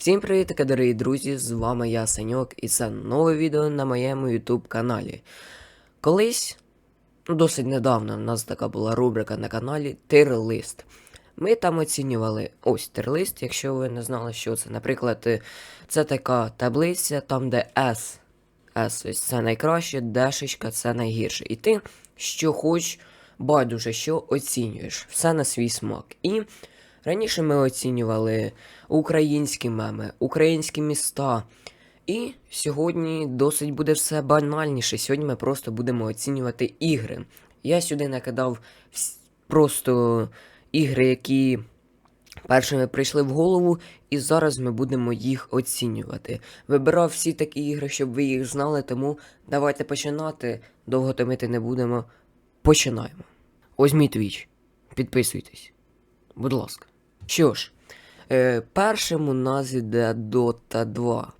Всім привіт, дорогі друзі! З вами я Саньок, і це нове відео на моєму YouTube каналі. Колись, ну досить недавно, в нас така була рубрика на каналі Тир-лист. Ми там оцінювали ось тир-лист, якщо ви не знали, що це. Наприклад, це така таблиця, там де S. S ось це найкраще, дешечка це найгірше. І ти, що хоч, байдуже, що оцінюєш. Все на свій смак. І раніше ми оцінювали українські меми, українські міста. І сьогодні досить буде все банальніше. Сьогодні ми просто будемо оцінювати ігри. Я сюди накидав просто ігри, які першими прийшли в голову, і зараз ми будемо їх оцінювати. Вибирав всі такі ігри, щоб ви їх знали, тому давайте починати. Довго томити не будемо. Починаємо. Ось мій твіч. Підписуйтесь. Будь ласка. Що ж, е, першим у нас іде Dota 2.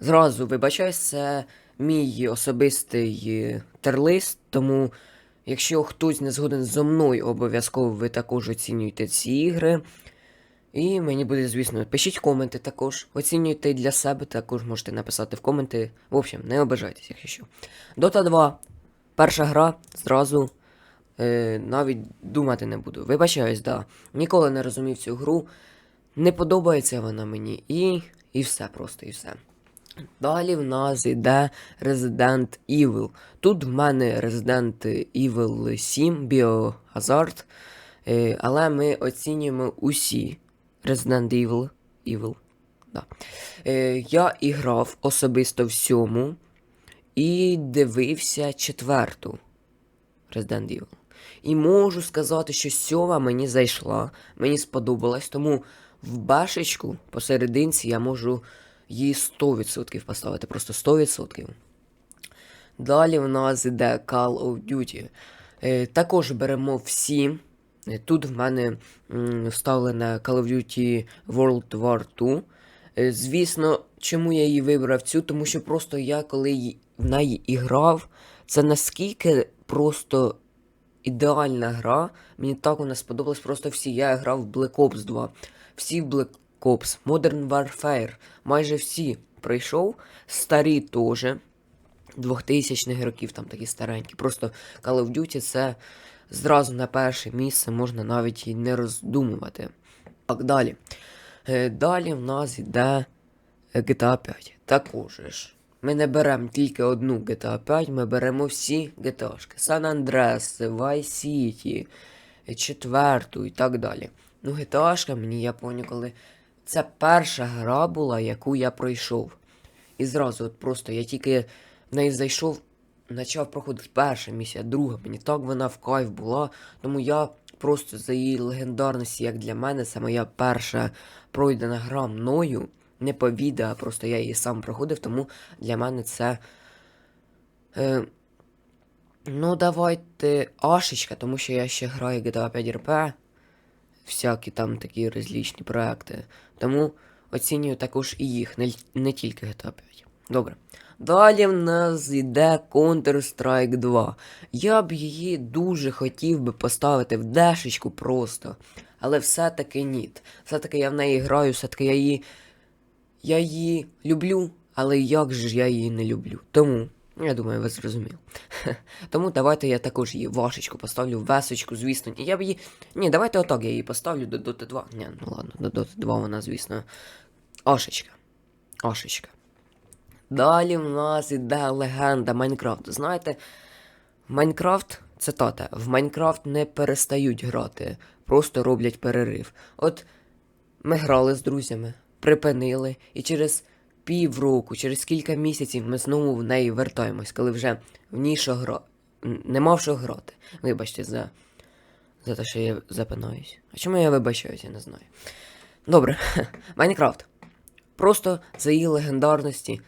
Зразу вибачаюсь, це мій особистий е, терлист, тому якщо хтось не згоден зо мною, обов'язково ви також оцінюєте ці ігри. І мені буде, звісно, пишіть коменти також. Оцінюйте для себе, також можете написати в коменти. В общем, не обижайтесь, якщо що. Dota 2. Перша гра зразу е, навіть думати не буду. Вибачаюсь, да. Ніколи не розумів цю гру. Не подобається вона мені. І, і все просто, і все. Далі в нас йде Resident Evil. Тут в мене Resident Evil 7 Biohazard. Е, але ми оцінюємо усі Resident Evil. Evil. Да. Е, я іграв особисто в сьому і дивився четверту Resident Evil. І можу сказати, що сьома мені зайшла, мені сподобалась, тому в башечку посерединці я можу її 100% поставити, просто 100%. Далі в нас іде Call of Duty. Е, також беремо всі. Е, Тут в мене вставлена Call of Duty World War 2. Е, звісно, чому я її вибрав цю, тому що просто я коли в неї і грав, це наскільки просто ідеальна гра. Мені так вона сподобалась просто всі. Я грав в Black Ops 2, всі Black Ops, Modern Warfare, майже всі пройшов, старі теж. 2000-х років там такі старенькі. Просто Call of Duty це зразу на перше місце можна навіть і не роздумувати. Так, далі. Е, Далі в нас йде GTA 5. Також. Ми не беремо тільки одну GTA 5, ми беремо всі GTA-шки. San Andreas, Vice City, четверту і так далі. Ну, GTA-шка мені я пам'ятаю, коли це перша гра була, яку я пройшов. І зразу, от просто я тільки в неї зайшов, почав проходити перша місія, друга. Мені так вона в кайф була. Тому я просто за її легендарності, як для мене, це моя перша пройдена гра мною. Не по відео, а просто я її сам проходив, тому для мене це. Е, ну, давайте Ашечка, тому що я ще граю GTA 5 RP, всякі там такі розлічні проекти. Тому оцінюю також і їх, не, не тільки GTA 5. Добре. Далі в нас йде Counter-Strike 2. Я б її дуже хотів би поставити в дешечку просто. Але все-таки ні. Все-таки я в неї граю, все-таки я її. Я її люблю, але як же ж я її не люблю. Тому, ну, я думаю, ви зрозуміли. Тому давайте я також її вашечку поставлю, весочку, звісно. Я б її. Ні, давайте отак я її поставлю до Dota 2. Ні, ну ладно, до Dota 2 вона, звісно. Ашечка. Ашечка. Далі в нас іде легенда Майнкрафту. Знаєте, Майнкрафт, цитата, в Майнкрафт не перестають грати, просто роблять перерив. От ми грали з друзями, припинили, і через півроку, через кілька місяців ми знову в неї вертаємось, коли вже в ній що гра... н- нема в що грати. Вибачте за, за те, що я запинаюсь. А чому я вибачаюсь, я не знаю. Добре, Майнкрафт. Просто за її легендарності.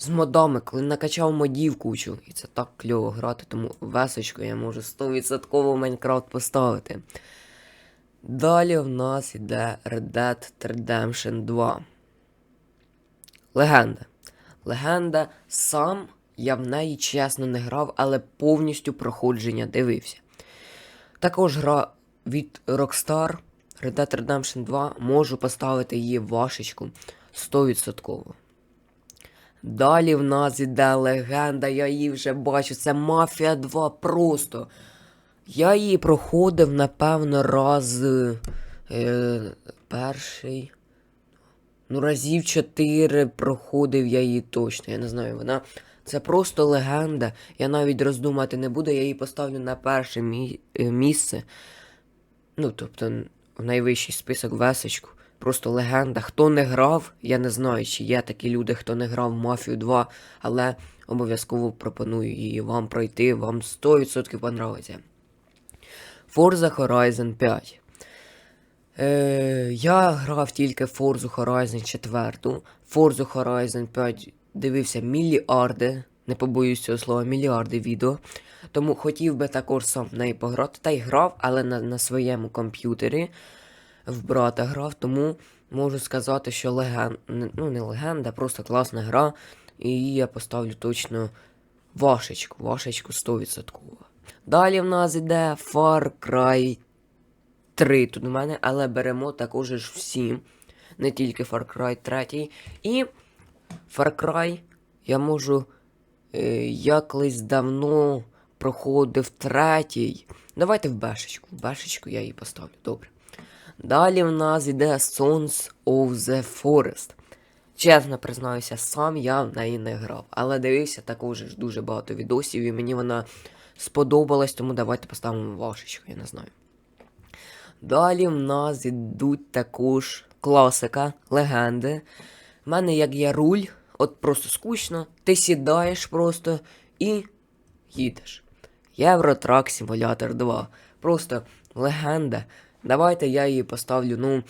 З модами, коли накачав модів кучу. І це так кльово грати, тому весочку я можу 100% Майнкрафт поставити. Далі в нас іде Red Dead Redemption 2. Легенда. Легенда сам я в неї чесно не грав, але повністю проходження дивився. Також гра від Rockstar Red Dead Redemption 2 можу поставити її вашечку. 100%. Далі в нас іде легенда, я її вже бачу, це Мафія 2 просто. Я її проходив, напевно, раз е, перший. Ну, разів 4 проходив я її точно. Я не знаю, вона. Це просто легенда. Я навіть роздумати не буду, я її поставлю на перше мі... е, місце. Ну, тобто, в найвищий список весочку. Просто легенда. Хто не грав, я не знаю, чи є такі люди, хто не грав в Мафію 2, але обов'язково пропоную її вам пройти, вам 100% понравиться. Forza Horizon 5. Е, я грав тільки Forza Horizon 4. Forza Horizon 5 дивився мільярди, не побоюсь цього слова, мільярди відео. Тому хотів би також сам в неї пограти. Та й грав, але на, на своєму комп'ютері в брата грав, тому можу сказати, що леген... не- ну не легенда, просто класна гра. І я поставлю точно вашечку, вашечку 100%. Далі в нас іде Far Cry 3 тут у мене, але беремо також ж всі. Не тільки Far Cry 3. І Far Cry я можу. Е, я колись давно проходив третій. Давайте в бешечку. В бешечку я її поставлю. Добре. Далі в нас іде Sons of the Forest. Чесно признаюся, сам я в неї не грав. Але дивився також дуже багато відосів, і мені вона сподобалась, тому давайте поставимо вашечку, я не знаю. Далі в нас ідуть також класика, легенди. У мене як є руль, от просто скучно, ти сідаєш просто і їдеш. Євротрак Симулятор 2. Просто легенда. Давайте я її поставлю, ну.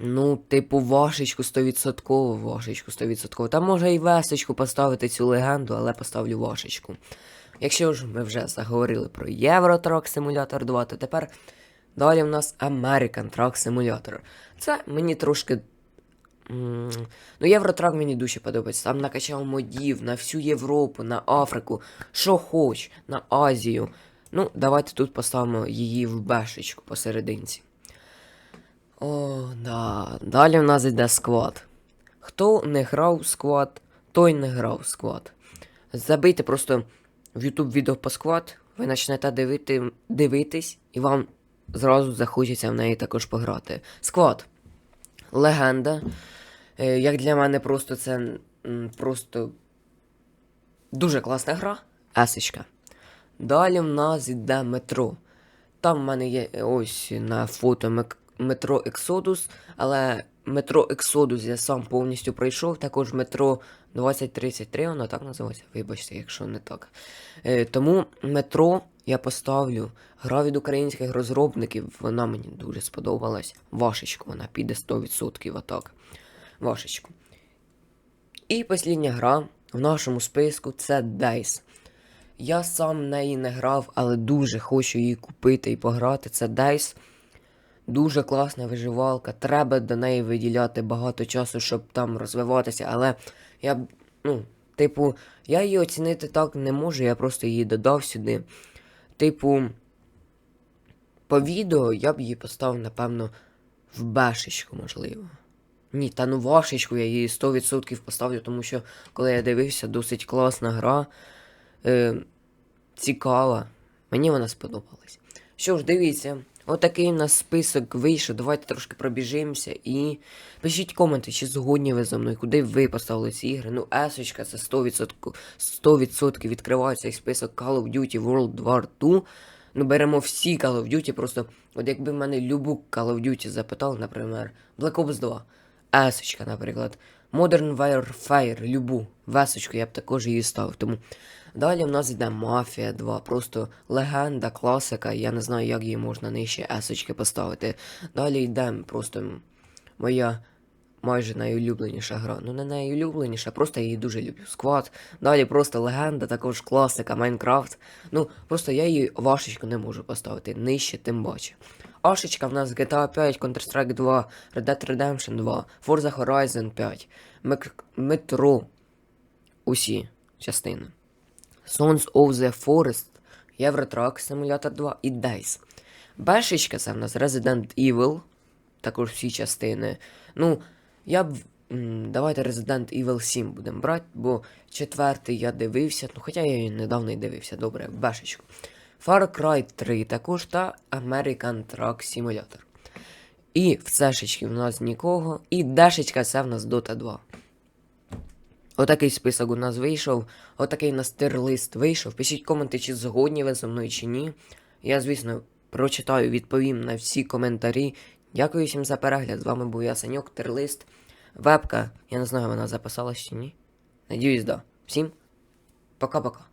Ну, типу, вашечку 100%, вашечку 100%. Та може і весечку поставити цю легенду, але поставлю вашечку. Якщо ж ми вже заговорили про Євротрак Simulator 2, то тепер далі в нас American Truck Simulator. Це мені трошки. Ну, Євротрак мені дуже подобається. Там накачав модів на всю Європу, на Африку, що хоч, на Азію. Ну, давайте тут поставимо її в бешечку посерединці. О, да. Далі в нас йде сквад. Хто не грав сквад, той не грав сквад. Забийте просто в YouTube відео по сквад, ви почнете дивити, дивитись, і вам зразу захочеться в неї також пограти. Сквад. Легенда. Е, Як для мене просто це просто дуже класна гра. Есечка. Далі в нас йде метро. Там в мене є е, ось на фото метро Ексодус, але метро Ексодус я сам повністю пройшов. Також метро 2033, воно так називається. Вибачте, якщо не так. Е, тому метро я поставлю. Гра від українських розробників, вона мені дуже сподобалась. Вашечку, вона піде 100% атак. Вашечку. І остання гра в нашому списку це Dice. Я сам в неї не грав, але дуже хочу її купити і пограти. Це Dice. Дуже класна виживалка. Треба до неї виділяти багато часу, щоб там розвиватися. Але я, б- ну, типу, я її оцінити так не можу, я просто її додав сюди. Типу, по відео я б її поставив, напевно, в бешечку, можливо. Ні, та ну вашечку я її 100% поставлю, тому що коли я дивився, досить класна гра. Е, цікава. Мені вона сподобалась. Що ж, дивіться, отакий у нас список вийшов. Давайте трошки пробіжимося і пишіть коменти, чи згодні ви за мною, куди ви поставили ці ігри. Ну, есочка, це 100%, 100% відкриваю цей список Call of Duty World War 2. Ну, беремо всі Call of Duty, просто, от якби мене любу Call of Duty запитали, наприклад, Black Ops 2, Есочка, наприклад, Modern Warfare, любу весочку, я б також її ставив. Тому далі в нас йде Мафія 2, просто легенда, класика, я не знаю, як її можна нижче есочки поставити. Далі йде просто моя майже найулюбленіша гра. Ну, не найулюбленіша, просто я її дуже люблю. Сквад. Далі просто легенда, також класика, Майнкрафт. Ну, просто я її вашечку не можу поставити. Нижче, тим паче. Ашечка в нас GTA 5, Counter-Strike 2, Red Dead Redemption 2, Forza Horizon 5, Мек- Metro. Усі частини. Sons of the Forest, Євротрак Simulator 2 і Dice. Бешечка це в нас Resident Evil, також всі частини. Ну, Я б. Давайте Resident Evil 7 будемо брати, бо четвертий я дивився, ну хоча я її недавно і дивився, добре, бешечку. Far Cry 3 також та American Truck Simulator. І в цешечки в нас нікого. І дешечка це в нас Dota 2. Отакий список у нас вийшов. Отакий у нас тир-лист вийшов. Пишіть коменти, чи згодні ви зі мною чи ні. Я, звісно, прочитаю, відповім на всі коментарі. Дякую всім за перегляд. З вами був я, Саньок, тир-лист. Вебка. Я не знаю, вона записалась чи ні. Надіюсь, да. Всім пока-пока.